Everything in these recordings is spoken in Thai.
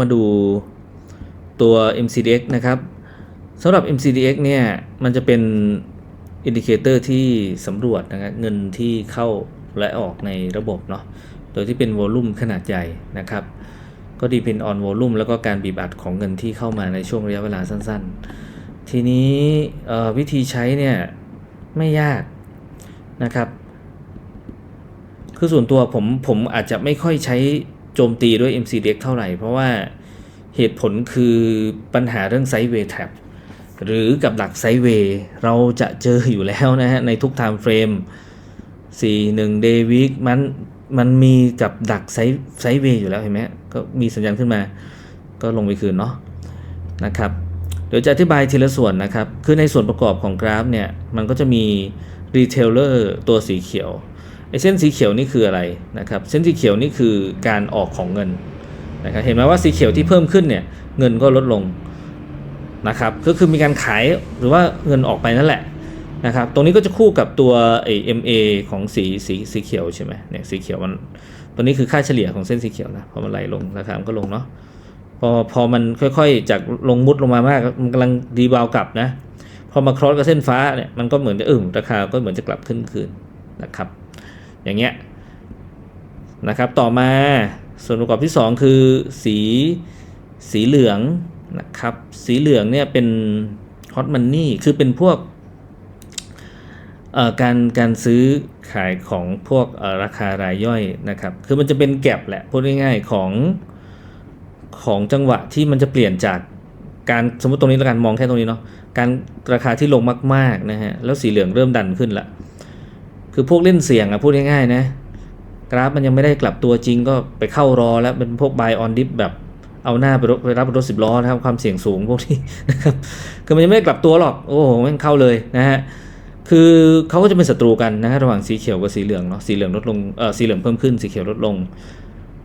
มาดูตัว MCDX นะครับสำหรับ MCDX เนี่ย มันจะเป็นอินดิเคเตอร์ที่สำรวจนะครับเงินที่เข้าและออกในระบบเนาะโดยที่เป็นวอลลุ่มขนาดใหญ่นะครับ ก็ดีเป็นออนวอลลุ่มแล้วก็การบีบอัดของเงินที่เข้ามาในช่วงระยะเวลาสั้นๆ ทีนี้วิธีใช้เนี่ย ไม่ยากนะครับ คือส่วนตัวผมผมอาจจะไม่ค่อยใช้ โจมตีด้วย MCDX เท่าไหร่ เพราะว่าเหตุผลคือปัญหาเรื่องไซด์เวย์แท็บหรือกับหลักไซด์เวย์เราจะเจออยู่แล้วนะฮะ ในทุก time frame 41 day week มันมันมีกับดักไซด์ไซด์เวย์อยู่แล้วเห็นไหมก็มีสัญญาณขึ้นมา ก็ลงไปคืนเนาะนะครับ เดี๋ยวจะอธิบายทีละส่วนนะครับ คือในส่วนประกอบของกราฟเนี่ย มันก็จะมีรีเทลเลอร์ตัวสีเขียว ไอ้เส้นสีเขียวนี่คืออะไรนะครับ เส้นสีเขียวนี่คือการออกของเงินนะครับ เห็นไหมว่าสีเขียวที่เพิ่มขึ้นเนี่ยเงินก็ลดลงนะครับ ก็คือมีการขายหรือว่าเงินออกไปนั่นแหละนะครับ ตรงนี้ก็จะคู่กับตัวไอ้ MA ของสีสีสีเขียวใช่ไหมเนี่ยสีเขียวมันตัวนี้คือค่าเฉลี่ยของเส้นสีเขียวนะพอมันไหลลงราคามันก็ลงเนาะพอพอมันค่อยๆจากลงมุดลงมามากมันกำลังดีบาวกลับนะพอมาครอสกับเส้นฟ้าเนี่ยมันก็เหมือนจะเออราคาก็เหมือนจะกลับขึ้นคืนนะครับ อย่างเงี้ยนะครับต่อมาส่วนประกอบที่ 2 คือสีสีเหลืองนะครับสีเหลืองเนี่ยเป็นฮอตมันนี่คือเป็นพวกเอ่อการการซื้อขายของพวกราคารายย่อยนะครับคือมันจะเป็นแก็บแหละพูดง่ายๆของของจังหวะที่มันจะเปลี่ยนจากการสมมติตรงนี้แล้วกันมองแค่ตรงนี้เนาะการราคาที่ลงมากๆนะฮะแล้วสีเหลืองเริ่มดันขึ้นละ คือพวกเล่นเสี่ยงอะพูดง่ายๆนะ กราฟมันยังไม่ได้กลับตัวจริงก็ไปเข้ารอแล้วเป็นพวก buy on dip แบบเอาหน้าไปรถไปรับรถสิบล้อนะครับความเสี่ยงสูงพวกนี้นะครับคือมันยังไม่ได้กลับตัวหรอกโอ้โหม่งเข้าเลยนะฮะคือเขาก็จะเป็นศัตรูกันนะฮะระหว่างสีเขียวกับสีเหลืองเนาะสีเหลืองลดลงเออสีเหลืองเพิ่มขึ้นสีเขียวลดลง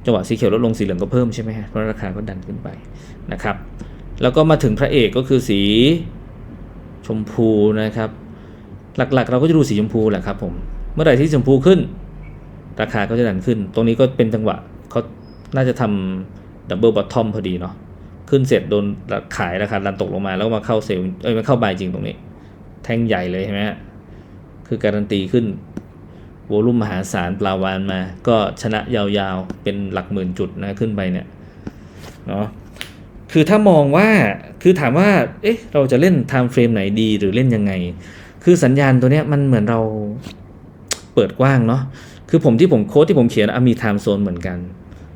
จังหวะสีเขียวลดลงสีเหลืองก็เพิ่มใช่ไหมฮะเพราะราคาก็ดันขึ้นไปนะครับ แล้วก็มาถึงพระเอกก็คือสีชมพูนะครับ หลักๆ เราก็จะดูสีชมพูแหละครับผม เมื่อไหร่ที่ชมพูขึ้น ราคาก็จะดันขึ้น ตรงนี้ก็เป็นจังหวะเขาน่าจะทำดับเบิลบอททอมพอดีเนาะขึ้นเสร็จโดนขายราคาดันตกลงมา แล้วมาเข้าเซลล์เอ้ยมาเข้าบายจริงตรงนี้ แท่งใหญ่เลยใช่ไหมฮะคือการันตีขึ้นโวลุ่มมหาศาลปลาวานมา ก็ชนะยาวๆ เป็นหลักหมื่นจุดนะขึ้นไปเนี่ยเนาะคือถ้ามองว่าคือถามว่า เอ๊ะ เราจะเล่นไทม์เฟรมไหนดีหรือเล่นยังไง คือสัญญาณตัวเนี้ยมันเหมือนเรา เปิดกว้างเนาะคือผมที่ผมโค้ดที่ผมเขียนอะมีไทม์โซนเหมือนกัน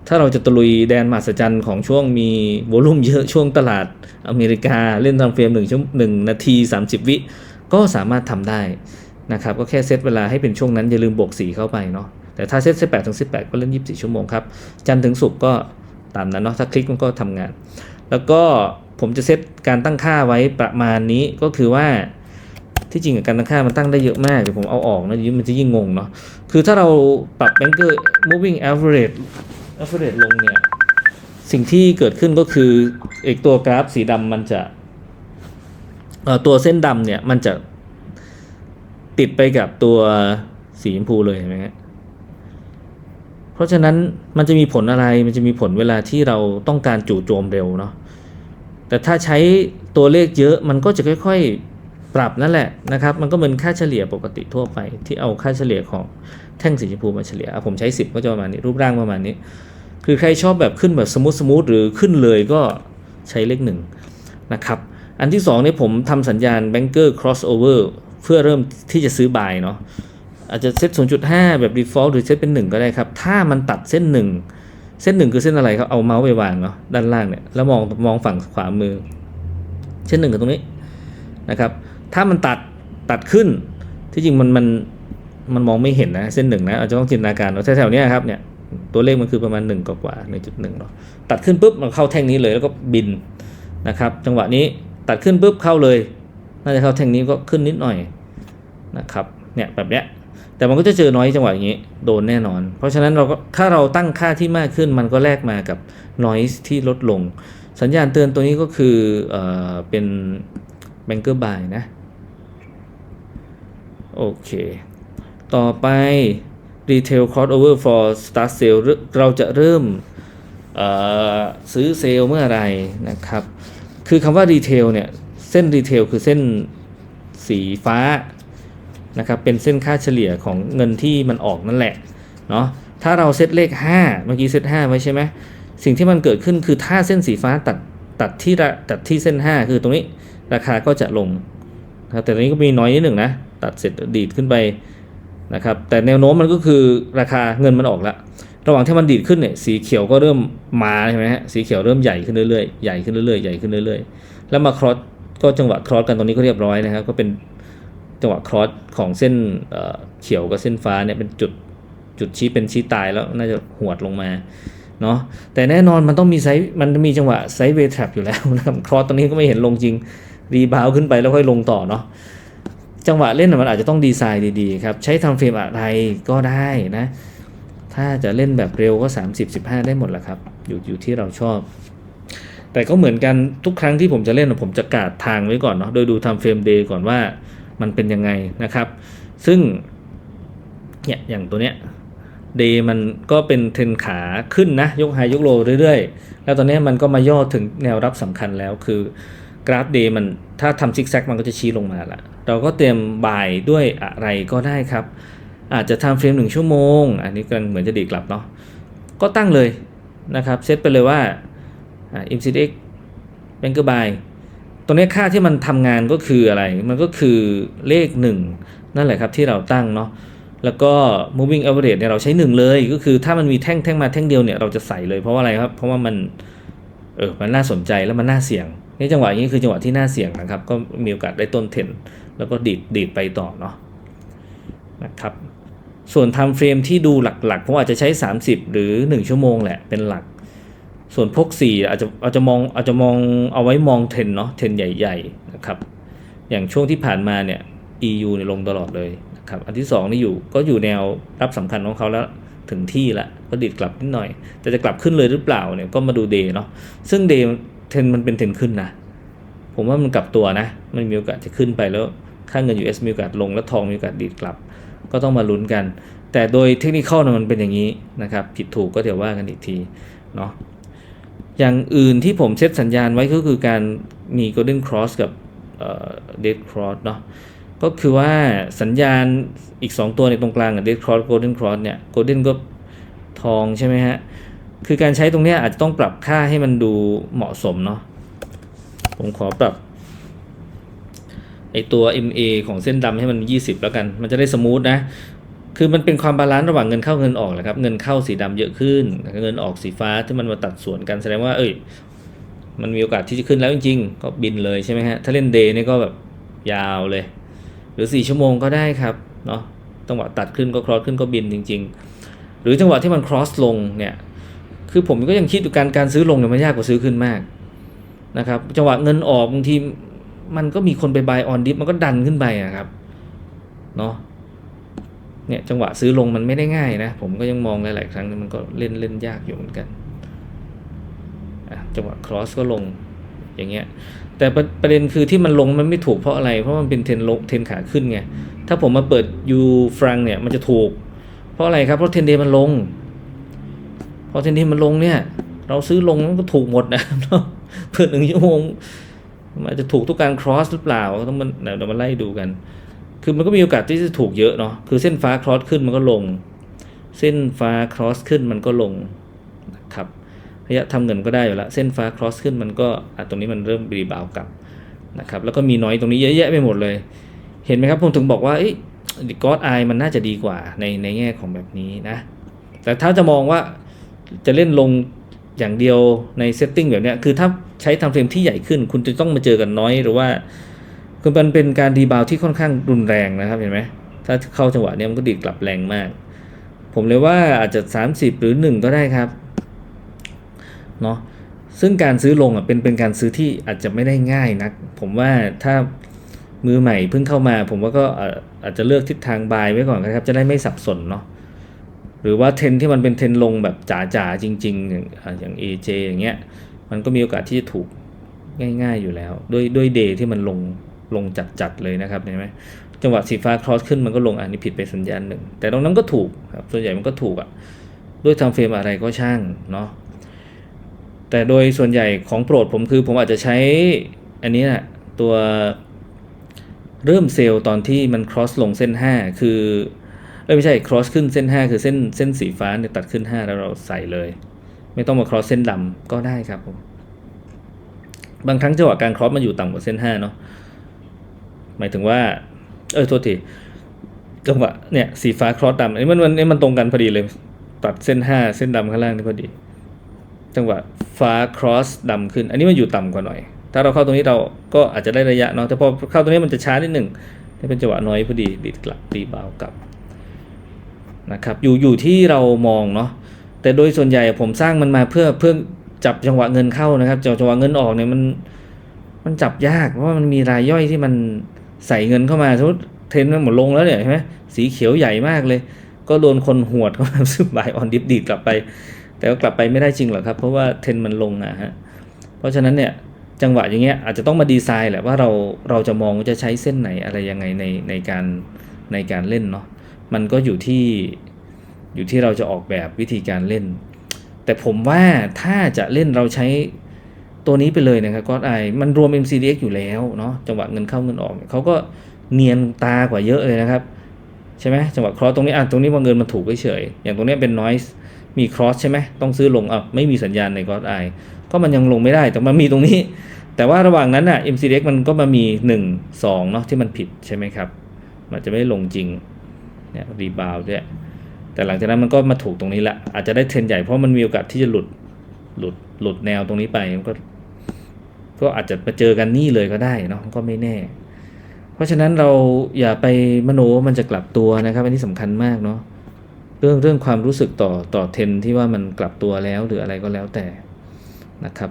ถ้าเราจะตะลุยแดนมหัศจรรย์ของช่วงมีโวลุ่มเยอะช่วงตลาดอเมริกาเล่นทม์เฟรมหนึ่งชั่วหนึ่งนาที 30 วิก็สามารถทำได้นะครับก็แค่เซตเวลาให้เป็นช่วงนั้นอย่าลืมบวก4เข้าไปเนาะแต่ถ้าเซต18ถึง18ก็เล่น24ชั่วโมงครับ จันทร์ถึงศุกร์ก็ตามนั้นเนาะถ้าคลิกมันก็ทำงาน แล้วก็ผมจะเซตการตั้งค่าไว้ประมาณนี้ก็คือว่า ที่จริงการตั้งค่ามันตั้งได้เยอะมากเดี๋ยวผมเอาออกนะมันจะยิ่งงงเนาะคือถ้าเราปรับ Banker moving average average ลงเนี่ย สิ่งที่เกิดขึ้นก็คือเอกตัวกราฟสีดำมันจะตัวเส้นดำเนี่ย มันจะติดไปกับตัวสีชมพูเลยเห็นไหมฮะเพราะฉะนั้นมันจะมีผลอะไร มันจะมีผลเวลาที่เราต้องการจู่โจมเร็วเนาะ แต่ถ้าใช้ตัวเลขเยอะมันก็จะค่อย ๆ ปรับนั่นแหละนะครับ มันก็เหมือนค่าเฉลี่ยปกติทั่วไป ที่เอาค่าเฉลี่ยของแท่งสีชมพูมาเฉลี่ยอะผมใช้ 10 ก็จะประมาณนี้รูปร่างประมาณนี้ คือใครชอบแบบขึ้นแบบสมูทสมูทหรือขึ้นเลยก็ใช้เลขหนึ่งนะครับ อันที่สองเนี่ยผมทำสัญญาณ Banker Crossover เพื่อเริ่มที่จะซื้อบายเนาะอาจจะเซต0.5 แบบ default หรือเซตเป็น 1 ก็ได้ครับ ถ้ามันตัดเส้น 1 เส้น 1 คือเส้นอะไรครับเอาเมาส์ไปวางเนาะด้านล่างเนี่ยแล้วมองมองฝั่งขวามือ เส้นหนึ่งกับตรงนี้นะครับ ถ้ามันตัดตัดขึ้น ที่จริงมันมันมันมองไม่เห็นนะเส้นหนึ่งนะอาจจะต้องจินตนาการเนาแถวๆนี้ครับเนี่ยตัวเลขมันคือประมาณ1กว่าๆ1.1เนาะตัดขึ้นปุ๊บมันเข้าแท่งนี้เลยแล้วก็บินนะครับ จังหวะนี้ตัดขึ้นปุ๊บเข้าเลย น่าจะเข้าแท่งนี้ก็ขึ้นนิดหน่อยนะครับเนี่ยแบบเนี้ยแต่มันก็จะเจอน้อยจังหวะอย่างนี้โดนแน่นอน เพราะฉะนั้นเราก็ถ้าเราตั้งค่าที่มากขึ้นมันก็แลกมากับ noise ที่ลดลง สัญญาณเตือนตัวนี้ก็คือเออเป็น banker buy นะ โอเค ต่อไป retail crossover for start sale เราจะเริ่มซื้อเซลล์เมื่อไรนะครับ คือคำว่ารีเทลเนี่ย เส้นรีเทลคือเส้นสีฟ้านะครับ เป็นเส้นค่าเฉลี่ยของเงินที่มันออกนั่นแหละ เนาะถ้าเราเซตเลข 5 เมื่อกี้เซต5ไว้ใช่ไหมสิ่งที่มันเกิดขึ้นคือถ้าเส้นสีฟ้าตัดตัดที่ระตัดที่เส้น 5 คือตรงนี้ราคาก็จะลงนะครับแต่ตรงนี้ก็มีน้อยนิดหนึ่งนะ ตัดเสร็จดีดขึ้นไปนะครับแต่แนวโน้มมันก็คือราคาเงินมันออกแล้วระหว่างที่มันดีดขึ้นเนี่ยสีเขียวก็เริ่มมาใช่ไหมฮะสีเขียวเริ่มใหญ่ขึ้นเรื่อยๆใหญ่ขึ้นเรื่อยๆใหญ่ขึ้นเรื่อยๆ แล้วมาครอสก็จังหวะครอสกันตรงนี้ก็เรียบร้อยนะครับก็เป็นจังหวะครอสของเส้นเเขียวกับเส้นฟ้าเนี่ยเป็นจุดจุดชี้เป็นชี้ตายแล้วน่าจะหวดลงมาเนาะแต่แน่นอนมันต้องมีไซมันมีจังหวะไซเวทแทรปอยู่แล้วนะครับครอสตรงนี้ก็ไม่เห็นลงจริงรีบาวขึ้นไปแล้วค่อยลงต่อเนาะ จังหวะเล่นมันอาจจะต้องดีไซน์ดีๆครับใช้ทำเฟรมอะไรก็ได้นะ ถ้าจะเล่นแบบเร็วก็ 30 15 ได้หมดแหละครับ อยู่อยู่ที่เราชอบ แต่ก็เหมือนกันทุกครั้งที่ผมจะเล่นผมจะกาดทางไว้ก่อนเนาะโดยดูทำเฟรมเดย์ก่อนว่ามันเป็นยังไงนะครับ ซึ่งเนี่ยอย่างตัวเนี้ยเดย์มันก็เป็นเทรนขาขึ้นนะ ยกไฮยกโลเรื่อยๆ แล้วตอนนี้มันก็มาย่อถึงแนวรับสำคัญแล้วคือ กราฟเดย์มันถ้าทำซิกแซกมันก็จะชี้ลงมาละเราก็เตรียมบ่ายด้วยอะไรก็ได้ครับ อาจจะทำเฟรมหนึ่งชั่วโมง อันนี้ก็เหมือนจะดีกลับเนาะก็ตั้งเลยนะครับเซตไปเลยว่าอ่า MCDX Banker Buy ตัวนี้ค่าที่มันทำงานก็คืออะไร มันก็คือเลข 1 นั่นแหละครับที่เราตั้งเนาะแล้วก็ moving average เนี่ยเราใช้ 1 เลย ก็คือถ้ามันมีแท่งแท่งมาแท่งเดียวเนี่ยเราจะใส่เลยเพราะว่าอะไรครับ เพราะว่ามันเออมันน่าสนใจแล้วมันน่าเสี่ยง นี่จังหวะนี้คือจังหวะที่น่าเสี่ยงนะครับ ก็มีโอกาสได้ต้นเทรนแล้วก็ดีดดีดไปต่อเนาะนะครับ ส่วนทม์เฟรมที่ดูหลักๆผมอาจจะใช้ 30 หรือ 1 ชั่วโมงแหละเป็นหลัก ส่วนพก4อาจจะอาจจะมองอาจจะมองเอาไว้มองเทรนเนาะเทรนใหญ่ๆนะครับอย่างช่วงที่ผ่านมาเนี่ย EU เนี่ยลงตลอดเลยนะครับอันที่ 2 นี่อยู่ก็อยู่แนวรับสำคัญของเขาแล้วถึงที่ละก็ดิดกลับนิดหน่อย แต่จะกลับขึ้นเลยหรือเปล่าเนี่ยก็มาดูเดย์เนาะซึ่งเดย์ เทรนมันเป็นเทรนขึ้นนะ ผมว่ามันกลับตัวนะ มันมีโอกาสจะขึ้นไปแล้ว ค่าเงิน US มีโอกาสลงแล้วทองมีโอกาสดีดกลับ ก็ต้องมาลุ้นกัน แต่โดยเทคนิคนะมันเป็นอย่างนี้นะครับ ผิดถูกก็เดี๋ยวว่ากันอีกทีเนาะ อย่างอื่นที่ผมเซตสัญญาณไว้ก็คือการมี Golden Cross กับเอ่อ Dead Cross เนาะก็คือว่าสัญญาณอีก 2 ตัวในตรงกลางกับ Dead Cross Golden Cross เนี่ย Golden ก็ทองใช่ไหมฮะ คือการใช้ตรงนี้อาจจะต้องปรับค่าให้มันดูเหมาะสมเนาะผมขอปรับไอตัว MA ของเส้นดำให้มัน 20 แล้วกัน มันจะได้สมูทนะ คือมันเป็นความบาลานซ์ระหว่างเงินเข้าเงินออกแหละครับ เงินเข้าสีดำเยอะขึ้น เงินออกสีฟ้าที่มันมาตัดส่วนกันแสดงว่า เอ้ย มันมีโอกาสที่จะขึ้นแล้วจริงๆ ก็บินเลยใช่ไหมฮะ ถ้าเล่นเดย์นี่ก็แบบยาวเลย หรือ 4 ชั่วโมงก็ได้ครับ เนาะจังหวะตัดขึ้นก็ครอสขึ้นก็บินจริง ๆ หรือจังหวะที่มัน cross ลงเนี่ย คือผมก็ยังคิดอยู่การการซื้อลงเนี่ยมันยากกว่าซื้อขึ้นมากนะครับจังหวะเงินออกบางทีมันก็มีคนไป buy on dip มันก็ดันขึ้นไปอะครับเนาะเนี่ยจังหวะซื้อลงมันไม่ได้ง่ายนะ ผมก็ยังมองหลาย ๆ ครั้งมันก็เล่นเล่นยากอยู่เหมือนกันจังหวะ cross ก็ลงอย่างเงี้ยแต่ประประเด็นคือที่มันลงมันไม่ถูกเพราะอะไร เพราะมันเป็นเทนลงเทนขาขึ้นไงถ้าผมมาเปิดยูฟรังเนี่ยมันจะถูก เพราะอะไรครับเพราะเทนเดย์มันลง อทรนเดย์มันลงเนี่ย เราซื้อลงมันก็ถูกหมดนะครับเพื่อหนึ่งชั่วโมงมันอาจจะถูกทุกการ cross หรือเปล่าต้องมันเดี๋ยวมาไล่ดูกัน คือมันก็มีโอกาสที่จะถูกเยอะเนาะคือเส้นฟ้า cross ขึ้นมันก็ลง เส้นฟ้า cross ขึ้นมันก็ลงนะครับระยะทำเงินก็ได้อยู่แล้วเส้นฟ้า cross ขึ้นมันก็อะตรงนี้มันเริ่มรีบาวกลับนะครับแล้วก็มีน้อยตรงนี้เยอะแยะไปหมดเลย เห็นไหมครับผมถึงบอกว่าเอ้กอดไอมันน่าจะดีกว่าในในแง่ของแบบนี้นะแต่ถ้าจะมองว่า จะเล่นลงอย่างเดียวในเซตติ้งแบบเนี้ยคือถ้าใช้ทำเฟรมที่ใหญ่ขึ้น คุณจะต้องมาเจอกันน้อยหรือว่าคือมันเป็นการรีบาวที่ค่อนข้างรุนแรงนะครับเห็นไหมถ้าเข้าจังหวะเนี้ยมันก็ดีดกลับแรงมาก ผมเลยว่าอาจจะ 30 หรือ 1 ก็ได้ครับเนาะซึ่งการซื้อลงอะเป็นเป็นการซื้อที่อาจจะไม่ได้ง่ายนัก ผมว่าถ้ามือใหม่เพิ่งเข้ามา ผมว่าก็อาจจะเลือกทิศทางบายไว้ก่อนนะครับ จะได้ไม่สับสนเนาะ หรือว่าเทรนที่มันเป็นเทรนลงแบบจ๋าๆจริง ๆ อย่างอะอย่าง AJ อย่างเงี้ยมันก็มีโอกาสที่จะถูกง่ายๆอยู่แล้ว ด้วยด้วยเดย์ที่มันลงลงจัดๆเลยนะครับเห็นไหมจังหวะสีฟ้าครอสขึ้นมันก็ลงอันนี้ผิดไปสัญญาณหนึ่งแต่ตรงนั้นก็ถูกครับส่วนใหญ่มันก็ถูกอะ่ะด้วยทำเฟรมอะไรก็ช่างเนาะแต่โดยส่วนใหญ่ของโปรดผมคือผมอาจจะใช้อันนี้นะตัวเริ่มเซลล์ตอนที่มัน cross ลงเส้น 5 คือ เอ้ยไม่ใช่ cross ขึ้นเส้น 5 คือเส้นเส้นสีฟ้าเนี่ยตัดขึ้น 5 แล้วเราใส่เลย ไม่ต้องมา cross เส้นดำก็ได้ครับผมบางครั้งจังหวะการ cross มันอยู่ต่ำกว่าเส้น 5 เนาะหมายถึงว่า เออโทษทีจังหวะเนี่ยสีฟ้า cross ดำอันนี้มันมันมันตรงกันพอดีเลย ตัดเส้น 5 เส้นดำข้างล่างนี่พอดี จังหวะฟ้า cross ดำขึ้น อันนี้มันอยู่ต่ำกว่าหน่อย ถ้าเราเข้าตรงนี้เราก็อาจจะได้ระยะเนาะแต่พอเข้าตรงนี้มันจะช้านิดหนึ่งนี่เป็นจังหวะน้อยพอดีดีกลับดีเบากลับ นะครับอยู่อยู่ที่เรามองเนาะแต่โดยส่วนใหญ่ผมสร้างมันมาเพื่อเพื่อจับจังหวะเงินเข้านะครับจังหวะเงินออกเนี่ยมันมันจับยากเพราะว่ามันมีรายย่อยที่มันใส่เงินเข้ามาสมมติเทรนด์มันหมดลงแล้วเนี่ยใช่ไหมสีเขียวใหญ่มากเลย ก็โดนคนหวดเข้ามาซื้อบายออนดิฟดีกลับไป แต่ก็กลับไปไม่ได้จริงหรอกครับเพราะว่าเทรนด์มันลงอะฮะเพราะฉะนั้นเนี่ยจังหวะอย่างเงี้ยอาจจะต้องมาดีไซน์แหละว่าเราเราจะมองว่าจะใช้เส้นไหนอะไรยังไงในในการในการเล่นเนาะ มันก็อยู่ที่อยู่ที่เราจะออกแบบวิธีการเล่น แต่ผมว่าถ้าจะเล่นเราใช้ตัวนี้ไปเลยนะครับก็ไอมันรวม MCDX อยู่แล้วเนาะจังหวะเงินเข้าเงินออกเขาก็เนียนตากว่าเยอะเลยนะครับ ใช่ไหมจังหวะครอสตรงนี้อะตรงนี้บางเงินมันถูกเฉยอย่างตรงนี้เป็น noise มี cross ใช่ไหมต้องซื้อลงอะไม่มีสัญญาณใน God Eye ก็มันยังลงไม่ได้แต่มันมีตรงนี้ แต่ว่าระหว่างนั้นอะ MCDX มันก็มามี 1 2เนาะที่มันผิดใช่ไหมครับ มันจะไม่ลงจริง เนี่ยรีบาวด้วย แต่หลังจากนั้นมันก็มาถูกตรงนี้ละอาจจะได้เทรนใหญ่เพราะมันมีโอกาสที่จะหลุดหลุดหลุดแนวตรงนี้ไปมันก็ก็อาจจะมาเจอกันนี่เลยก็ได้เนาะก็ไม่แน่ เพราะฉะนั้นเราอย่าไปมโนว่ามันจะกลับตัวนะครับ อันนี้สำคัญมากเนาะเรื่องเรื่องความรู้สึกต่อต่อเทรนที่ว่ามันกลับตัวแล้วหรืออะไรก็แล้วแต่นะครับ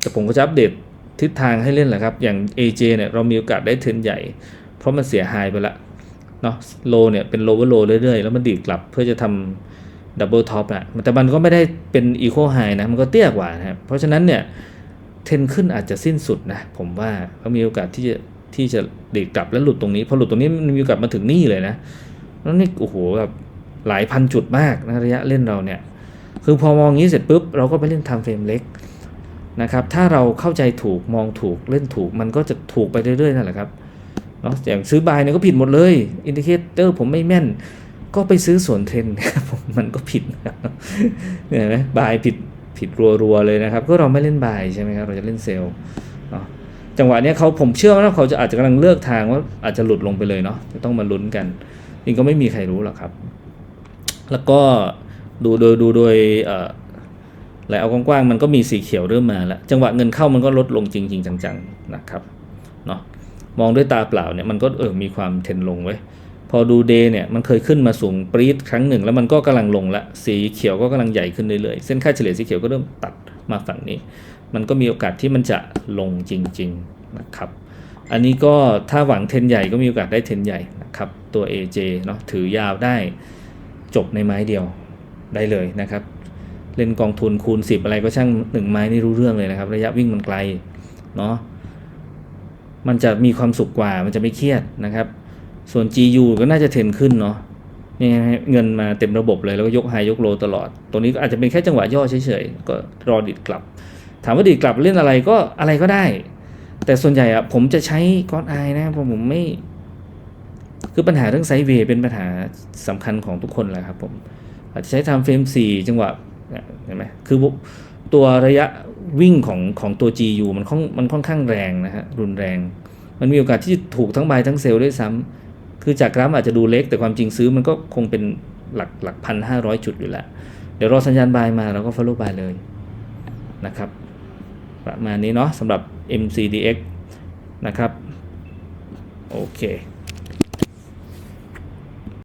แต่ผมก็จะอัปเดตทิศทางให้เล่นแหละครับ อย่าง AJ เนี่ยเรามีโอกาสได้เทรนใหญ่ เพราะมันเสียหายไปละ เนาะโลเนี่ยเป็นโลเวอร์โลเรื่อยๆ แล้วมันดีดกลับเพื่อจะทำดับเบิลท็อปอะแต่มันก็ไม่ได้เป็นอีโคไฮนะ มันก็เตี้ยกว่านะครับเพราะฉะนั้นเนี่ยเทนขึ้นอาจจะสิ้นสุดนะ ผมว่าเขามีโอกาสที่จะที่จะดีดกลับแล้วหลุดตรงนี้ พอหลุดตรงนี้มันมีโอกาสมาถึงนี่เลยนะแล้วนี่โอ้โหแบบหลายพันจุดมากนะระยะเล่นเราเนี่ย คือพอมองงี้เสร็จปุ๊บเราก็ไปเล่นทม์เฟรมเล็กนะครับ ถ้าเราเข้าใจถูกมองถูกเล่นถูกมันก็จะถูกไปเรื่อยๆนั่นแหละครับ เนาะอย่างซื้อบายเนี่ยก็ผิดหมดเลย อินดิเคเตอร์ผมไม่แม่น ก็ไปซื้อส่วนเทรนครับผมมันก็ผิดนะครับเห็นไหมบายผิดผิดรัวๆเลยนะครับ ก็เราไม่เล่นบายใช่ไหมครับ เราจะเล่นเซลล์จังหวะเนี้ยเขาผมเชื่อว่าเขาจะอาจจะกำลังเลือกทางว่าอาจจะหลุดลงไปเลยเนาะจะต้องมาลุ้นกันนี่ก็ไม่มีใครรู้หรอกครับ แล้วก็ดูโดยดูโดยเอ่อไหลเอากว้างๆมันก็มีสีเขียวเริ่มมาแล้ว จังหวะเงินเข้ามันก็ลดลงจริง ๆ จังๆนะครับเนาะ มองด้วยตาเปล่าเนี่ยมันก็เออมีความเทรนลงไว้พอดูเดย์เนี่ยมันเคยขึ้นมาสูงปรี๊ดครั้งหนึ่ง แล้วมันก็กำลังลงละสีเขียวก็กำลังใหญ่ขึ้นเรื่อยๆเส้นค่าเฉลี่ยสีเขียวก็เริ่มตัดมาฝั่งนี้ มันก็มีโอกาสที่มันจะลงจริงๆนะครับ อันนี้ก็ถ้าหวังเทรนใหญ่ก็มีโอกาสได้เทรนใหญ่นะครับตัว AJ เนาะถือยาวได้จบในไม้เดียวได้เลยนะครับ เล่นกองทุนคูณ 10 อะไรก็ช่างหนึ่งไม้นี่รู้เรื่องเลยนะครับ ระยะวิ่งมันไกลเนาะ มันจะมีความสุขกว่ามันจะไม่เครียดนะครับ ส่วน GU ก็น่าจะเทรนขึ้นเนาะนี่เงินมาเต็มระบบเลยแล้วก็ยกไฮยกโลตลอดตรงนี้ก็อาจจะเป็นแค่จังหวะย่อเฉยๆ ก็รอดีดกลับ ถามว่าดีดกลับเล่นอะไรก็อะไรก็ได้ แต่ส่วนใหญ่อะผมจะใช้ก้อนไอนะเพราะผมไม่ คือปัญหาเรื่องไซเวย์เป็นปัญหาสำคัญของทุกคนแหละครับผมอาจจะใช้ทำเฟรม4 จังหวะเห็นไหมคือตัวระยะ วิ่งของของตัว GU มันค่อนมันค่อนข้างแรงนะฮะรุนแรง มันมีโอกาสที่จะถูกทั้งใบทั้งเซลล์ด้วยซ้ำคือจากกราฟอาจจะดูเล็กแต่ความจริงซื้อมันก็คงเป็นหลักหลักพันห้าร้อยจุดอยู่แล้ว เดี๋ยวรอสัญญาณบายมาเราก็ follow บายเลยนะครับ ประมาณนี้เนาะสำหรับ MCDX นะครับ โอเค